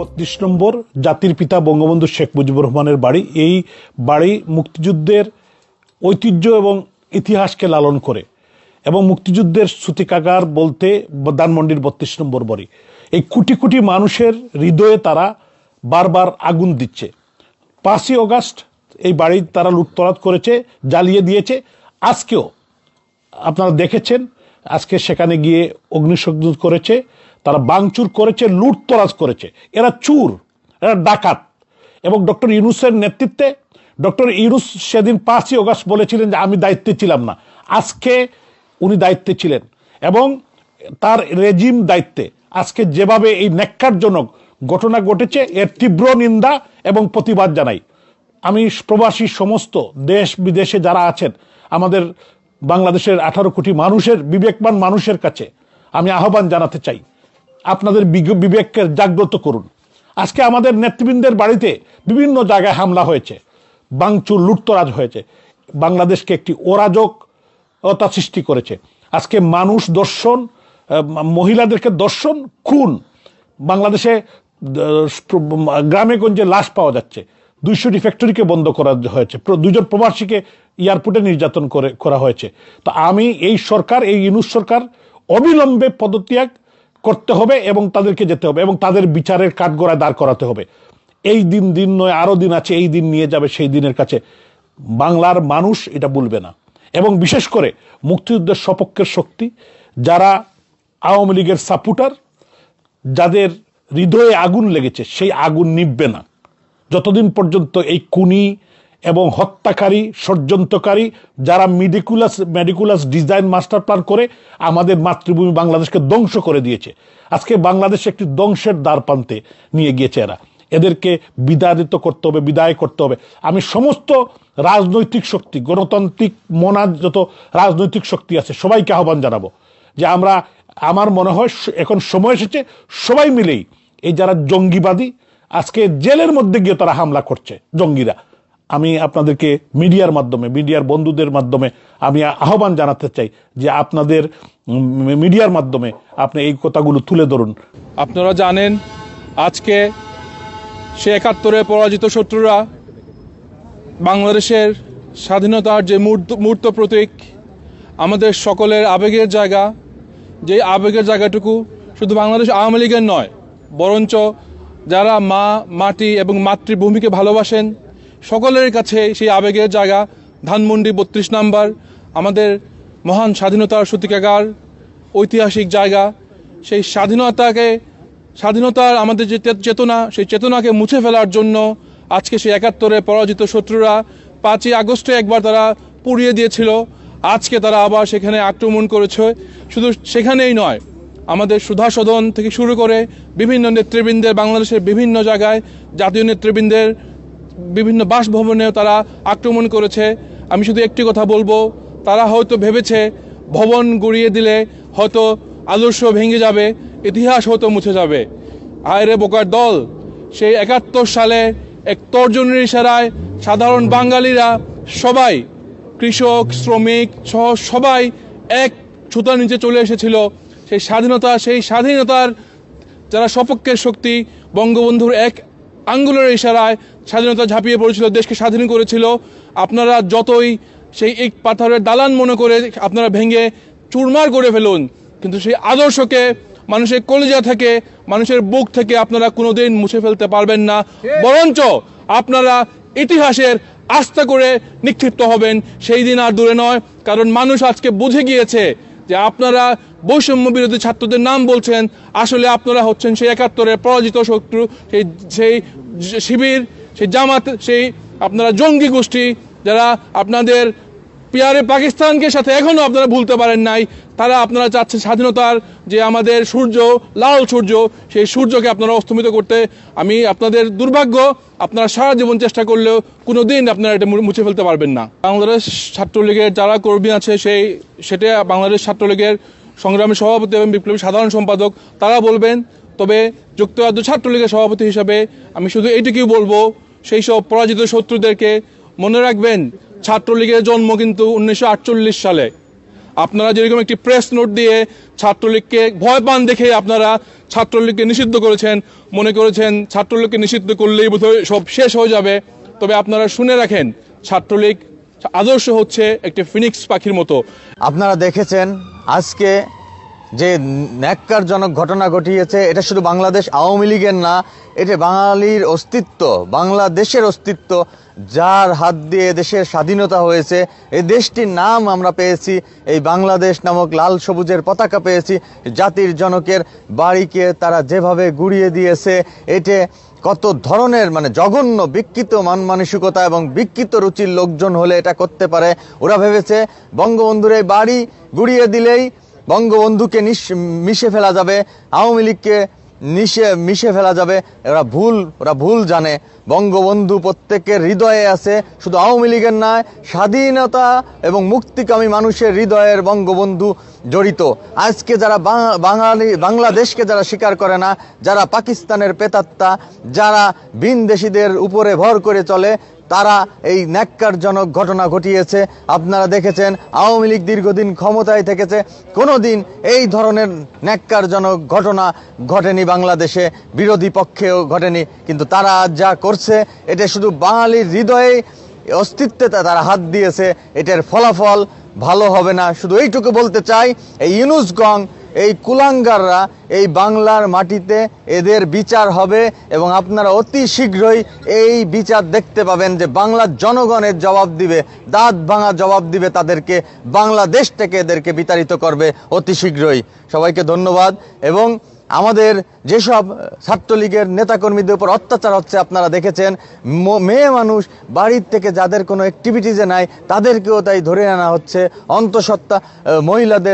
বত্রিশ নম্বর জাতির পিতা বঙ্গবন্ধু শেখ মুজিবুর রহমানের বাড়ি। এই বাড়ি মুক্তিযুদ্ধের ঐতিহ্য এবং ইতিহাসকে লালন করে এবং মুক্তিযুদ্ধের শ্রুতিকাগার বলতে ধানমন্ডির বত্রিশ নম্বর বাড়ি। এই কোটি কোটি মানুষের হৃদয়ে তারা বারবার আগুন দিচ্ছে। পাঁচই অগাস্ট এই বাড়ি তারা লুটতরাজ করেছে, জ্বালিয়ে দিয়েছে। আজকেও আপনারা দেখেছেন আজকে সেখানে গিয়ে অগ্নিসংযোগ করেছে, তারা বাংচুর করেছে, লুটতরাজ করেছে। এরা চুর, এরা ডাকাত। এবং ডক্টর ইউনুসের নেতৃত্বে, ডক্টর ইউনুস সেদিন পাঁচই অগাস্ট বলেছিলেন যে আমি দায়িত্বে ছিলাম না। আজকে উনি দায়িত্বে ছিলেন। এবং তার রেজিম দায়িত্বে। আজকে যেভাবে এই ন্যাক্কারজনক ঘটনা ঘটেছে, এর তীব্র নিন্দা এবং প্রতিবাদ জানাই। আমি প্রবাসী সমস্ত দেশ বিদেশে যারা আছেন, আমাদের বাংলাদেশের আঠারো কোটি মানুষের বিবেকবান মানুষের কাছে আমি আহ্বান জানাতে চাই। আপনাদের বিবেককে জাগ্রত করুন। আজকে আমাদের নেতৃবৃন্দের বাড়িতে বিভিন্ন জায়গায় হামলা হয়েছে। বাংচুর লুটতরাজ হয়েছে। বাংলাদেশকে একটি অরাজকতা সৃষ্টি করেছে। আজকে মানুষ দর্শন মহিলাদেরকে দর্শন, খুন। বাংলাদেশে গ্রামে গঞ্জে লাশ পাওয়া যাচ্ছে। দুইশোটি ফ্যাক্টরিকে বন্ধ করা হয়েছে। দুইজন প্রবাসীকে এয়ারপোর্টে নির্যাতন করে, করা হয়েছে। তো আমি এই সরকার, এই ইনুস সরকার অবিলম্বে পদত্যাগ করতে হবে এবং তাদেরকে যেতে হবে এবং তাদের বিচারের কাঠগড়ায় দাঁড় করাতে হবে। এই দিন দিন নয়, আরও দিন আছে, এই দিন নিয়ে যাবে, সেই দিনের কাছে। বাংলার মানুষ এটা বলবে না। এবং বিশেষ করে মুক্তিযুদ্ধের সপক্ষের শক্তি, যারা আওয়ামী লীগের সাপোর্টার যাদের হৃদয়ে আগুন লেগেছে, সেই আগুন নিববে না। যতদিন পর্যন্ত এই কুনি এবং হত্যাকারী, ষড়যন্ত্রকারী যারা meticulous meticulous design master plan করে আমাদের মাতৃভূমি বাংলাদেশকে ধ্বংস করে দিয়েছে। আজকে বাংলাদেশ একটি ধ্বংসের দ্বার প্রান্তে নিয়ে গিয়েছে এরা। এদেরকে বিদায়িত করতে হবে, বিদায় করতে হবে। আমি সমস্ত রাজনৈতিক শক্তি, গণতান্ত্রিক মনার যত রাজনৈতিক শক্তি আছে, সবাইকে আহ্বান জানাব যে আমরা, আমার মনে হয় এখন সময় এসেছে সবাই মিলেই এই যারা জঙ্গিবাদী আজকে জেলের মধ্যে গিয়ে তারা হামলা করছে জঙ্গিরা। আমি আপনাদেরকে মিডিয়ার মাধ্যমে, মিডিয়ার বন্ধুদের মাধ্যমে আমি আহ্বান জানাতে চাই যে আপনাদের মিডিয়ার মাধ্যমে আপনি এই কথাগুলো তুলে ধরুন। আপনারা জানেন, আজকে সে একাত্তরে পরাজিত শত্রুরা বাংলাদেশের স্বাধীনতার যে মূর্ত প্রতীক, আমাদের সকলের আবেগের জায়গা যে আবেগের জায়গাটুকু শুধু বাংলাদেশ আওয়ামী লীগের নয়, বরঞ্চ যারা মা, মাটি এবং মাতৃভূমিকে ভালোবাসেন, সকলের কাছে সেই আবেগের জায়গা, ধানমন্ডি বত্রিশ নাম্বার, আমাদের মহান স্বাধীনতার সূতিকাগার, ঐতিহাসিক জায়গা। সেই স্বাধীনতাকে, স্বাধীনতার আমাদের যে চেতনা, সেই চেতনাকে মুছে ফেলার জন্য আজকে সেই একাত্তরে পরাজিত শত্রুরা পাঁচই আগস্টে একবার তারা পুড়িয়ে দিয়েছিল। আজকে তারা আবার সেখানে আক্রমণ করেছে। শুধু সেখানেই নয় আমাদের সুধা সদন থেকে শুরু করে বিভিন্ন নেতৃবৃন্দের, বাংলাদেশের বিভিন্ন জায়গায় জাতীয় নেতৃবৃন্দের বিভিন্ন বাসভবনেও তারা আক্রমণ করেছে। আমি শুধু একটি কথা বলব, তারা হয়তো ভেবেছে ভবন গড়িয়ে দিলে হয়তো আদর্শ ভেঙে যাবে, ইতিহাস হয়তো মুছে যাবে। আয়রে বোকার দল, সেই একাত্তর সালে এক তর্জনের ইশারায় সাধারণ বাঙালিরা সবাই, কৃষক, শ্রমিক সহ সবাই এক ছুতার নিচে চলে এসেছিল। সেই স্বাধীনতা, সেই স্বাধীনতার যারা সপক্ষের শক্তি, বঙ্গবন্ধুর এক আঙ্গুলের ইশারায় স্বাধীনতা ঝাঁপিয়ে পড়েছিল, দেশকে স্বাধীন করেছিল। আপনারা যতই সেই এক পাথরের দালান মনে করে আপনারা ভেঙে চুরমার করে ফেলুন, কিন্তু সেই আদর্শকে, মানুষের কলিজা থেকে, মানুষের বুক থেকে আপনারা কোনোদিন মুছে ফেলতে পারবেন না। বরঞ্চ আপনারা ইতিহাসের আস্থা করে নিক্ষিপ্ত হবেন। সেই দিন আর দূরে নয়, কারণ মানুষ আজকে বুঝে গিয়েছে যে আপনারা বৈষম্য বিরোধী ছাত্রদের নাম বলছেন, আসলে আপনারা হচ্ছেন সেই একাত্তরের পরাজিত শত্রু, সেই সেই শিবির, সেই জামাত, সেই আপনারা জঙ্গি গোষ্ঠী যারা আপনাদের পিয়ারে পাকিস্তানকে সাথে এখনও আপনারা ভুলতে পারেন নাই, তারা আপনারা চাচ্ছেন স্বাধীনতার যে আমাদের সূর্য, লাল সূর্য, সেই সূর্যকে আপনারা অস্তমিত করতে। আমি আপনাদের দুর্ভাগ্য, আপনারা সারা জীবন চেষ্টা করলেও কোনো দিন আপনারা এটা মুছে ফেলতে পারবেন না। বাংলাদেশ ছাত্রলীগের যারা কর্মী আছে, সেই, সেটা বাংলাদেশ ছাত্রলীগের সংগ্রামী সভাপতি এবং বিপ্লবী সাধারণ সম্পাদক, তারা বলবেন, তবে যুক্তরাজ্য ছাত্রলীগের সভাপতি হিসাবে আমি শুধু এইটুকুই বলব, সেই সব পরাজিত শত্রুদেরকে মনে রাখবেন, ছাত্রলীগের জন্ম কিন্তু উনিশশো আটচল্লিশ সালে। আপনারা যেরকম একটি প্রেস নোট দিয়ে ছাত্রলীগকে ভয় পান দেখে আপনারা ছাত্রলীগকে নিষিদ্ধ করেছেন, মনে করেছেন ছাত্রলীগকে নিষিদ্ধ করলেই বোধহয় সব শেষ হয়ে যাবে, তবে আপনারা শুনে রাখেন, ছাত্রলীগ আদর্শ হচ্ছে একটি ফিনিক্স পাখির মতো। আপনারা দেখেছেন আজকে যে ন্যাক্কারজনক ঘটনা ঘটিয়েছে, এটা শুধু বাংলাদেশ আওয়ামী লীগের না, এটা বাঙালির অস্তিত্ব, বাংলাদেশের অস্তিত্ব, যার হাত দিয়ে দেশের স্বাধীনতা হয়েছে। এই দেশটির নাম আমরা পেয়েছি, এই বাংলাদেশ নামক লাল সবুজের পতাকা পেয়েছি, জাতির জনকের বাড়িকে তারা যেভাবে গুড়িয়ে দিয়েছে, এতে কত ধরনের মানে জঘন্য বিকৃত মান মানসিকতা এবং বিকৃত রুচির লোকজন হলে এটা করতে পারে? ওরা ভেবেছে বঙ্গবন্ধুর এই বাড়ি গুড়িয়ে দিলেই বঙ্গবন্ধুকে মিশে ফেলা যাবে, আওয়ামী লীগকে নিশে মিশে ফেলা যাবে। ওরা ভুল ওরা ভুল জানে। বঙ্গবন্ধু প্রত্যেকের হৃদয়ে আছে, শুধু আওয়ামী লীগের নয়, স্বাধীনতা এবং মুক্তিকামী মানুষের হৃদয়ের বঙ্গবন্ধু জড়িত। আজকে যারা বাঙালি, বাংলাদেশকে যারা স্বীকার করে না, যারা পাকিস্তানের পেতাত্তা যারা বিনদেশিদের উপরে ভর করে চলে, তারা এই ন্যাক্কারজনক ঘটনা ঘটিয়েছে। আপনারা দেখেছেন, আওয়ামী লীগ দীর্ঘদিন ক্ষমতায় থেকেছে। কোনোদিন এই ধরনের ন্যাক্কারজনক ঘটনা ঘটেনি বাংলাদেশে, বিরোধী পক্ষেও ঘটেনি। কিন্তু তারা যা করছে, এটা শুধু বাঙালির হৃদয়ে অস্তিত্বে তারা হাত দিয়েছে। এটার ফলাফল ভালো হবে না। শুধু এইটুকু বলতে চাই, এই ইউনুসগং এই কুলাঙ্গাররা এই বাংলার মাটিতে এদের বিচার হবে এবং আপনারা অতি শীঘ্রই এই বিচার দেখতে পাবেন যে বাংলার জনগণের জবাব দিবে, দাঁত ভাঙা জবাব দিবে তাদেরকে, বাংলাদেশ থেকে এদেরকে বিতাড়িত করবে অতি শীঘ্রই। সবাইকে ধন্যবাদ এবং আমাদের যেসব ছাত্রলীগের নেতাকর্মীদের উপর অত্যাচার হচ্ছে, আপনারা দেখেছেন মেয়ে মানুষ বাড়ির থেকে যাদের কোনো অ্যাক্টিভিটিজে নাই, তাদেরকেও তাই ধরে আনা হচ্ছে। অন্তঃসত্ত্বা মহিলাদের